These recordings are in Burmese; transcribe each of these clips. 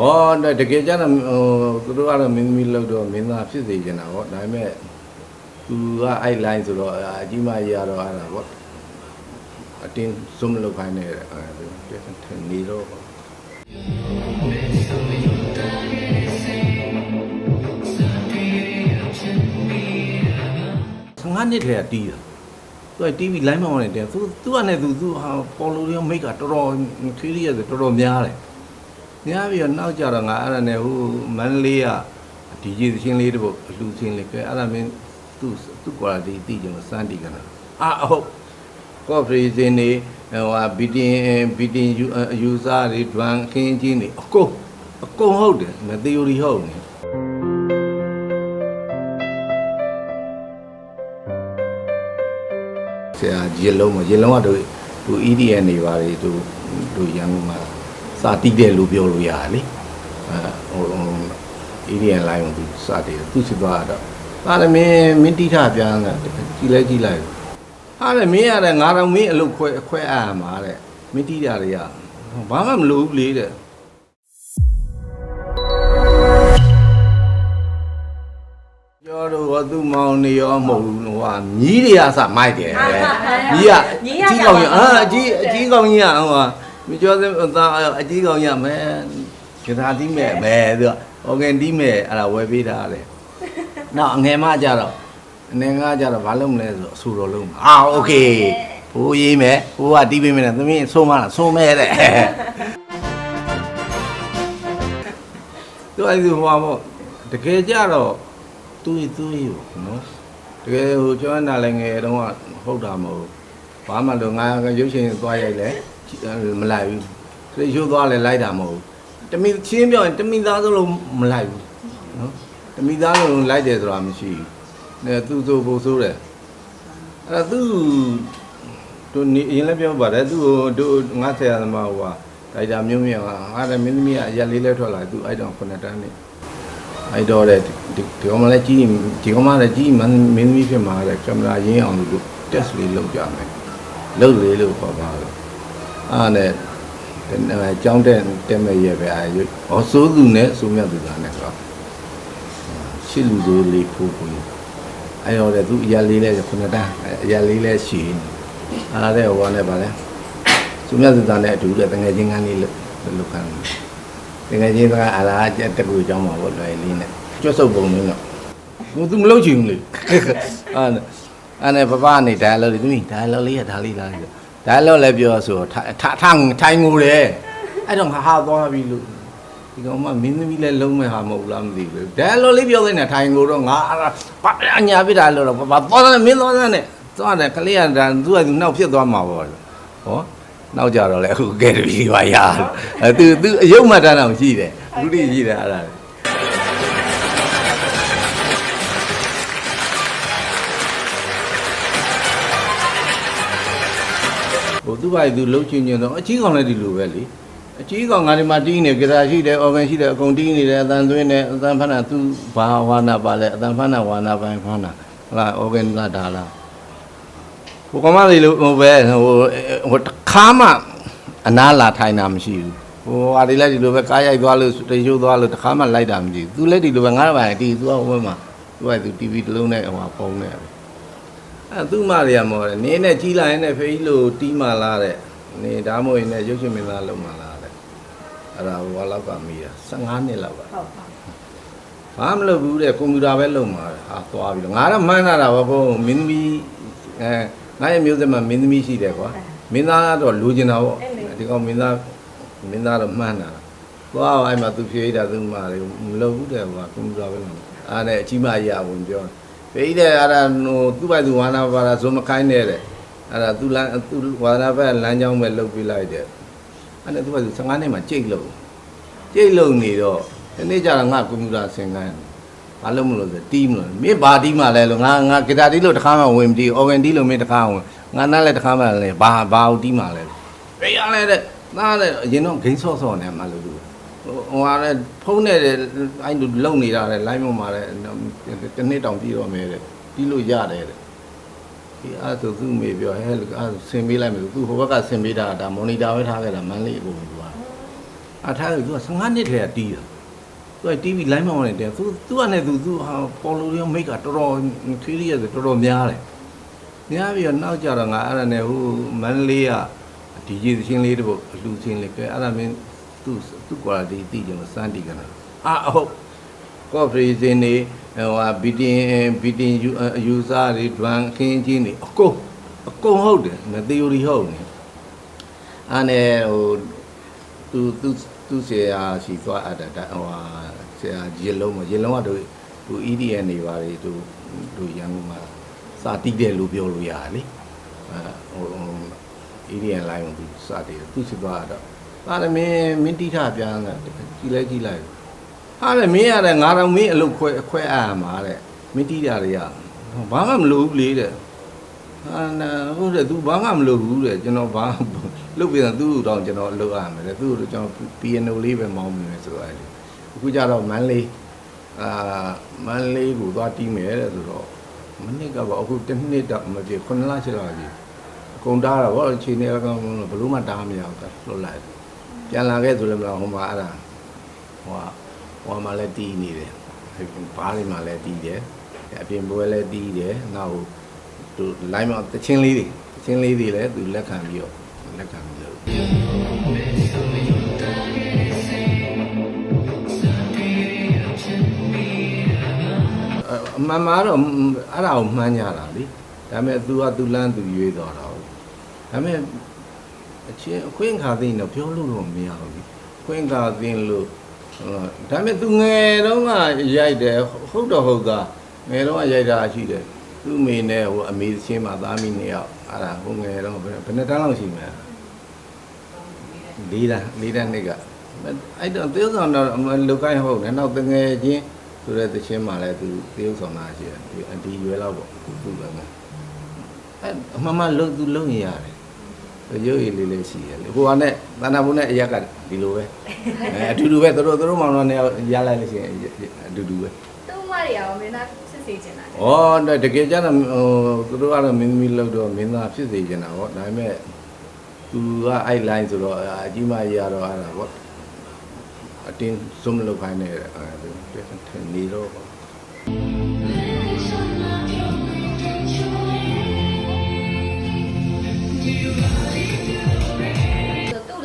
ဩတကယ်ကြတော့ဟိုသူတို့ကတော့မင်းသမီးလောက်တော့မင်းသားဖြစ်စေချင်တာပေါ့ဒါပေမဲ့သူကအဲ့ line ဆိုတော့အကြီးမကြီးကတော့အဲ့ဒါပေါ့အတင်းစုံမလုပ်ခိုင်းနေတဲ့အဲ့ဒါထင်နေတော့ပေါ့15နှစ်တည်းကတီးတာသူကတီးပြီး line မောင်းနေတယ်သူသူကလည်းသူသူဟာပေါ်လိုရောမိတ်ကတော်တော်ခီးရီရတယ်တော်တော်များတယ် များပြီးတော့နောက်ကြတော့ငါအဲ့ဒါနဲ့ဟိုမန္တလေးကဒီကြီးသချင်းလေးတပုတ်အလှချင်းလေးကဲအဲ့ဒါမင်းသူ့သူ့ quality တီးကြလို့စမ်းတီးကနာအာဟုတ်ကော့ဖရီစင်းနေဟိုဟာဘီတင်ဘီတင်ယူဆာတွေ drum ခင်းချင်းတွေအကုန်အကုန်ဟုတ်တယ်မ theory ဟုတ်နေဆရာရေလုံးမှာရေလုံးကတို့သူ EDN နေပါလေသူသူရန်ကုန်မှာ စာတိတယ်လို့ပြောလို့ရတယ်လေအဲဟို EDN line ကိုသူစာတည်တယ်သူစစ်သွားတော့ဟာလည်းမင်းမင်းတိထပြန်လာကြည်လဲကြည်လိုက်ဟာလည်းမင်းရတယ်ငါတော့မင်းအလုပ်ခွဲခွဲအားမှာတဲ့မင်းတိတာတွေကဘာမှမလုပ်ဘူးလေတဲ့ကျော်တို့ကသူ့မောင်နေရောမဟုတ်ဘူးဟိုဟာမြီးတွေအစမိုက်တယ်မြီးကမြီးအကကြီးကောင်ကြီးအာအကြီးအကြီးကောင်ကြီးကဟိုဟာ မကျော်စင်းသားအကြီးကောင်ကြီးကမဲဂီတာတီးမဲ့မဲသူကဟိုကန်တီးမဲ့အဲ့ဒါဝယ်ပေးထားတယ်နောက်အငယ်မကြတော့အငယ်ကကြတော့ဘာလုပ်မလဲဆိုတော့အဆူတော်လုံးအာโอเคဟိုရေးမယ်ဟိုကတီးပေးမယ်သမီးဆုံးမလားဆုံးမဲတဲ့သူအဲ့ဒီဟိုဟာပေါ့တကယ်ကြတော့သူ့သူ့ယူနော်တကယ်ဟိုကျောင်းနာလည်းငယ်တုန်းကဟုတ်တာမဟုတ်ဘူးဘာမှလို့ငါရုပ်ရှင်သွားရိုက်လဲ မလိုက်ဘူးစိတ်ရှိုးသွားလဲလိုက်တာမဟုတ်ဘူးတမိချင်းပြောရင်တမိသားစုလုံးမလိုက်ဘူးနော်တမိသားစုလုံးလိုက်တယ်ဆိုတာမရှိဘူးအဲသူ့ဆိုဖို့ဆိုတယ်အဲ့ဒါသူ့တို့နေအရင်လည်းပြောပါတယ်သူ့ကိုတို့ငါဆရာသမားဟိုဟာဒါတာမျိုးမျိုးဟာငါလည်းမင်းသမီးကအရက်လေးလဲထွက်လာသူ့အဲ့တော့ခုနှစ်တန်းနေအဲ့တော့တဲ့ဒီဒီကောင်မလည်းကြီးဒီကောင်မလည်းကြီးမင်းမင်းသမီးဖြစ်မှာတဲ့ကင်မရာရင်းအောင်လို့ test လေးလုပ်ကြမယ်လုပ်လေးလို့ခေါ်ပါလို့ အားနဲ့အကြောင်းတဲ့တက်မဲ့ရဲ့ပဲအဲဟောစိုးသူနဲ့စိုးမြတ်သူကနဲ့ဆိုတော့ရှစ်လူစိုးလေးဖိုးကိုအဲ့တော့တဲ့သူအရာလေးလဲခုနှစ်တန်းအရာလေးလဲရှည်အားတဲ့ဟိုကလည်းဗာလဲစိုးမြတ်သူကနဲ့အတူတဲ့တငယ်ချင်းကန်းလေးလုပ်လုပ်ခံတယ်တကယ်ကြီးကအလားကျက်တကူအကြောင်းပါဘောလွယ်လေးနဲ့ကျွတ်ဆုပ်ပုံလေးတော့ဟိုသူမလုပ်ချင်ဘူးလေအာအဲ့နဲ့ပပနေဒါလောလေးသမီးဒါလောလေးရဒါလေးလား ဒါလောလည်းပြောဆိုထထထိုင်ငိုတယ်အဲ့တော့ငါဟာသွားပြီလို့ဒီကောင်မမင်းသမီးလည်းလုံးမဲ့ဟာမဟုတ်လားမသိဘူးဒါလောလေးပြောနေတာထိုင်ငိုတော့ငါပါအညာပြတာလို့တော့ပပသွားတယ်မင်းသွားတယ်နဲ့သွားတယ်ကလေးကဒါသူကသူနောက်ဖြစ်သွားမှာပေါ့ဟောနောက်ကြတော့လေအခုကဲတပြီပါရအဲသူသူအယုတ်မှတ်တမ်းတော့ရှိတယ်လူတိရှိတယ်အဲ့ဒါ သူ့ဘာသူလှုပ်ချင်ချင်တော့အကြီးကောင်လည်းဒီလိုပဲလေအကြီးကောင်ငါဒီမှာတီးနေကြတာရှိတယ်အော်ဂန်ရှိတယ်အကုန်တီးနေတယ်အတန်သွင်းတယ်အတန်ဖဏသူဘာဝါနာပါလဲအတန်ဖဏဝါနာပိုင်းဖဏဟလာအော်ဂန်လာဒါလားဟိုကမလေးလို့ဟိုပဲဟိုဟိုတခါမှအနာလာထိုင်တာမရှိဘူးဟိုဟာဒီလည်းဒီလိုပဲကားရိုက်သွားလို့တရုပ်သွားလို့တခါမှလိုက်တာမရှိဘူးသူလည်းဒီလိုပဲငါးပိုင်းတီးသူကဟိုဘက်မှာသူကသူ TV တစ်လုံးနဲ့ဟိုဖုန်းနဲ့ အဲသူ့မတွေကမော်တယ်နင်းနဲ့ကြီးလာရင်လည်းဖေးလို့တီးမှလာတဲ့နေဒါမှမဟုတ်ရင်လည်းရုပ်ရှင်မင်းသားလုံးမှလာတဲ့အဲ့ဒါဟိုလောက်ကမိတာ15နှစ်လောက်ပါဟုတ်ပါဘာမလုပ်ဘူးတဲ့ကွန်ပျူတာပဲလုပ်မှာဟာသွားပြီးတော့ငါတော့မှန်းလာတာပါဘုံမင်းသမီးအဲငါရဲ့မျိုးဆက်မှာမင်းသမီးရှိတယ်ကွာမင်းသားကတော့လူကျင်တာပေါ့ဒီကောင်မင်းသားမင်းသားတော့မှန်းတာသွားအောင်အဲ့မှာသူဖြေးတာသူမှလည်းမလုပ်ဘူးတဲ့ကွာကွန်ပျူတာပဲလုပ်အားနဲ့အကြီးမကြီးအဝင်ပြော ဖြေးတဲ့အဲ့ဒါဟိုသူ့ဘက်သူဝါနာပါတာဇုံမခိုင်းတဲ့တဲ့အဲ့ဒါသူလမ်းသူဝါနာဘက်လမ်းကြောင်းပဲလုပ်ပြလိုက်တဲ့အဲ့ဒါသူ့ဘက်သူ15နှစ်မှာကြိတ်လို့ကြိတ်လို့နေတော့ဒီနေ့ကျတော့ငါကွန်ပျူတာဆင်ခိုင်းတယ်ဘာလို့မလို့ဆိုတီးမလို့မင်းဘာတီးမှလဲလို့ငါငါဂီတာတီးလို့တစ်ခါမှဝင်မတီးအော်ဂန်တီးလို့မင်းတစ်ခါဝင်ငါနားလည်းတစ်ခါမှလည်းဘာဘာကိုတီးမှလဲဘေးရလဲတဲ့နားလည်းအရင်တော့ဂိမ်းဆော့ဆော့နေမှလို့သူ ဟိုဟိုဟာလည်းဖုန်းနဲ့အဲ့လိုလုံနေတာလေ line ပေါ်မှာလည်းတစ်နှစ်တောင်ပြီးတော့မယ်တဲ့တီးလို့ရတယ်တဲ့ဒီအဲ့ဆိုသူ့မေပြောဟဲ့လို့အဲ့ဆင်ပေးလိုက်မယ်သူဟိုဘက်ကဆင်ပေးတာဒါမော်နီတာပဲထားခဲ့တာမန်းလေးအကုန်ပြောဟအထားကသူက15နှစ်ထဲကတီးတာသူကတီးပြီး line မောင်းနေတယ်သူသူကလည်းသူသူဟာပေါ်လိုရောမိတ်ကတော်တော်သေးသေးရတယ်တော်တော်များတယ်များပြီးတော့နောက်ကြတော့ငါအဲ့ဒါနဲ့ဟိုမန္တလေးကဒီကြီးသချင်းလေးတစ်ပုတ်အလူချင်းလေးကဲအဲ့ဒါမင်း သူသူကွာတီတီးကျွန်တော်စမ်းတီးကနာအာဟုတ်ကော့ဖရီစင်းနေဟိုဟာဘီတင်ဘီတင်ယူဆာတွေဒွမ်ခင်းချင်းတွေအကုန်အကုန်ဟုတ်တယ်မသီယိုရီဟုတ်နေအဲ့နဲ့ဟိုသူသူသူဆရာရှိသွားအပ်တာဒါဟိုဟာဆရာရေလုံးမရေလုံးကတို့သူ EDN နေပါလေသူသူရန်ကုန်မှာစာတိတယ်လို့ပြောလို့ရတယ်လေအဲဟို EDN line ကိုသူစာတည်တယ်သူရှိသွားတော့ ဒါလည်းမင်းမင်းတိထပြန်လာကြည်လဲကြည်လိုက်ဟာလေမင်းရတယ်ငါတော့မင်းအလုပ်ခွဲခွဲအားမှာတဲ့မင်းတိတာတွေကဘာမှမလုပ်ဘူးလေတဲ့အာနာဟုတ်တယ် तू ဘာမှမလုပ်ဘူးတဲ့ကျွန်တော်ဘာလုပ်ပြန်သူ့တော့ကျွန်တော်လုပ်ရမယ်တဲ့သူ့တော့ကျွန်တော် piano လေးပဲမောင်းမိမယ်ဆိုတော့အဲ့ဒီအခုကျတော့မန်းလေးအာမန်းလေးကိုသွားတီးမယ်တဲ့ဆိုတော့မနစ်ကပါအခုတစ်နှစ်တော့မပြေ9လ6လကြီးအကုန်တားတော့ဘောအချိန်လေးကောင်ဘလို့မှတားမရဘူးကလွတ်လိုက် ပြန်လာခဲ့ဆိုလည်းမလားဟိုမှာအဲ့ဒါဟိုဟာဟိုမှာလည်းတီးနေတယ်ဘားလေးမှာလည်းတီးတယ်အပြင်ပွဲလည်းတီးတယ်နောက်သူ line မှာတချင်းလေးတွေတချင်းလေးတွေလည်းသူလက်ခံပြီးတော့လက်ခံပြီးတော့အမှန်မှာတော့အဲ့ဒါကိုမှန်းကြတာလေဒါပေမဲ့ तू က तू လန်း तू ရွေးသွားတာဟုတ်ဒါပေမဲ့ အချင်းအခွင့်အခါသိရင်တော့ပြောလို့တော့မရဘူးလေအခွင့်အခါသိလို့ဟိုဒါပေမဲ့ तू ငယ်တုန်းကရိုက်တယ်ဟုတ်တော့ဟုတ်ကငယ်တုန်းကရိုက်တာရှိတယ်သူ့အမေနဲ့ဟိုအမေချင်းမှာသားမိနှစ်ယောက်အဲ့ဒါဟိုငယ်တုန်းကဘယ်ဘယ်နှစ်တန်းလောက်ရှိမလဲလေးတန်းလေးတန်းနှစ်ကအဲ့တော့သေဆောင်တော့လုတ်ကိုင်းဟုတ်တယ်နောက်တငယ်ချင်းဆိုတဲ့တချင်းမှာလည်းသူသေဆောင်တာရှိတယ်ဒီအဒီရွယ်လောက်ပေါ့သူသူပဲအဲ့အမှန်မှလုတ်သူလုတ်ရင်ရတယ် ရုပ်ရည်လေးလေးရှိရလေဟိုကနဲ့သန္တာဘုံနဲ့အရက်ကဒီလိုပဲအဲအတူတူပဲသူတို့သူတို့မောင်နှံနဲ့ရလိုက်လို့ရှိရင်အတူတူပဲသူ့မတွေရောမင်းသားစစ်စေချင်တာလေဩတကယ်ကြတော့ဟိုသူတို့ကတော့မင်းသမီးလောက်တော့မင်းသားဖြစ်စေချင်တာပေါ့ဒါပေမဲ့သူကအဲ့ line ဆိုတော့အကြီးမကြီးရတော့အဲ့ဒါပေါ့အတင်းစုံမလုပ်ခိုင်းနေတယ်အဲ့နေတော့ပေါ့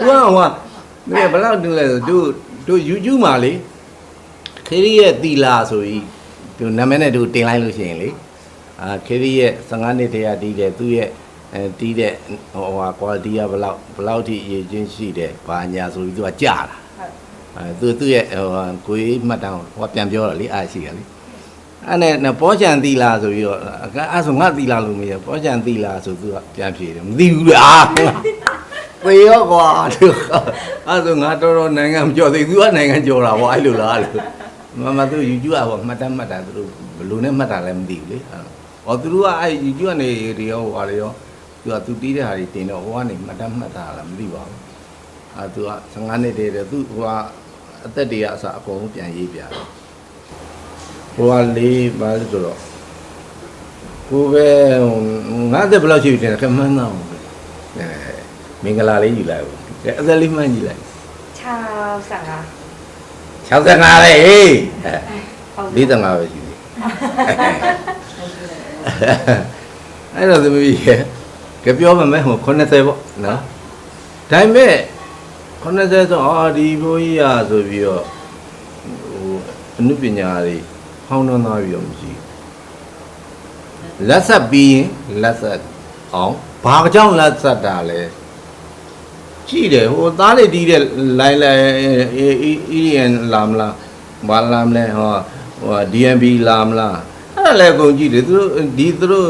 သူ့သူကဟိုကမင်းဘယ်လောက်တူလဲဆိုသူတို့ YouTube မှာလေခေရီရဲ့တီလာဆိုပြီးသူနာမည်နဲ့သူတင်လိုက်လို့ရှိရင်လေအာခေရီရဲ့15နှစ်တည်းကတီးတယ်သူ့ရဲ့အဲတီးတဲ့ဟိုဟာ quality ကဘယ်လောက်ဘယ်လောက်ထိအရေးချင်းရှိတယ်ဘာညာဆိုပြီးသူကကြာတာအဲသူသူ့ရဲ့ဟိုဟာကိုကြီးမှတ်တမ်းဟိုကပြန်ပြောတာလေအားရှိရလေအဲ့နဲ့နဲ့ပေါ်ချန်တီလာဆိုပြီးတော့အဲ့ဆိုငါတီလာလို့မရပေါ်ချန်တီလာဆိုသူကပြန်ဖြေတယ်မသိဘူးလေအာ သေရောကွာသူအဲ့ဒါငါတော်တော်နိုင်ငံမကြော်သေးဘူးသူကနိုင်ငံကြော်တာဗောအဲ့လိုလားလို့မမသူ YouTube ကဗောမှတ်တမ်းမှတ်တာသူတို့ဘယ်လိုနဲ့မှတ်တာလဲမသိဘူးလေအဲ့ဟောသူတို့ကအဲ့ YouTube ကနေဒီရောဟွာလေရောသူကသူတီးတဲ့ဟာတွေတင်တော့ဟိုကနေမှတ်တမ်းမှတ်တာလားမသိပါဘူးအဲ့သူက15နှစ်တည်းတယ်သူဟိုကအသက်တွေကအစအကုန်လုံးပြန်ရေးပြတယ်ဟိုကလေးပါလို့ဆိုတော့ကိုပဲငါသက်ဘယ်လောက်ရှိပြီတင်ခမန်းတော့အဲ မင်္ဂလာလေးယူလိုက်ဘူးအဲအသက်လေးမှန်းကြည့်လိုက်65 65ပဲဟေးဟုတ်45ပဲရှိသေးအဲ့တော့သမီးရဲ့ကြပြောမှမယ်ဟို80ပေါ့နော်ဒါပေမဲ့80ဆိုအာဒီဘိုးကြီးอ่ะဆိုပြီးတော့ဟိုအနုပညာတွေဟောင်းနှောင်းသားပြီးတော့မရှိဘူးလက်ဆက်ပြီးရင်လက်ဆက်အောင်ဘာကြောင့်လက်ဆက်တာလဲ ကြည့်တယ်ဟိုသားလေးတီးတဲ့လိုင်းလိုင်းအီရီယန်လာမလားဘာလာမလဲဟောဟို DMB လာမလားအဲ့ဒါလည်းအကုန်ကြည့်တယ်သူတို့ဒီသူတို့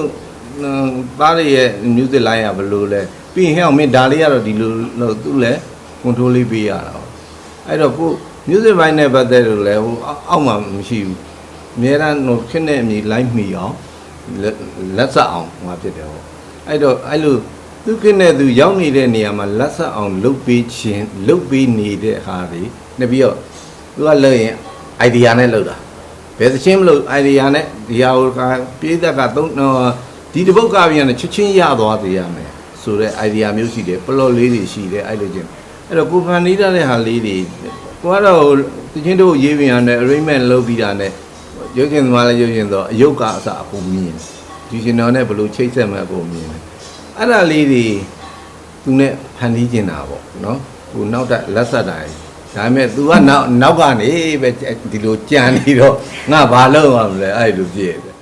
သားလေးရဲ့ music line ကဘယ်လိုလဲပြီးရင်ဟဲ့မင်းဒါလေးကတော့ဒီလိုလို့သူလည်း control လေးပေးရတာပေါ့အဲ့တော့ကို music ဘိုင်းနဲ့ပတ်သက်လို့လည်းဟိုအောက်မှာမရှိဘူးအများအားဟိုခင်းတဲ့အမြည် line မီအောင်လက်ဆက်အောင်ဟိုဖြစ်တယ်ပေါ့အဲ့တော့အဲ့လို သူခင်းတဲ့သူရောက်နေတဲ့နေရာမှာလက်ဆက်အောင်လှုပ်ပေးခြင်းလှုပ်ပေးနေတဲ့ဟာတွေနှစ်ပြီးတော့သူကလည်းရင် idea နဲ့လှုပ်တာဘယ်သချင်းမလို့ idea နဲ့ဒီဟာကိုပြေးသက်ကသုံးဒီတပုတ်ကပြန်ချက်ချင်းရသွားသေးရမယ်ဆိုတော့ idea မျိုးရှိတယ် plot လေးတွေရှိတယ်အဲ့လိုချင်းအဲ့တော့ကိုဖန်နီးတဲ့ဟာလေးတွေကိုကတော့တချင်းတို့ရေးပြန်ရတယ် arrangement လုပ်ပြီးတာနဲ့ရုပ်ရှင်သမားလည်းရုပ်ရှင်တော့အယုတ်ကအစအကုန်မြင်ဒီရှင်တော်နဲ့ဘယ်လိုချိတ်ဆက်မှအကုန်မြင်တယ် အဲ့ဒါလေးတွေသူနဲ့ဖန်တီးကျင်တာပေါ့နော်ဟိုနောက်တက်လက်ဆက်တိုင်းဒါပေမဲ့ तू ကနောက်နောက်ကနေပဲဒီလိုကြံနေတော့ငါဘာလုပ်ရမလဲအဲ့လိုဖြစ်တယ်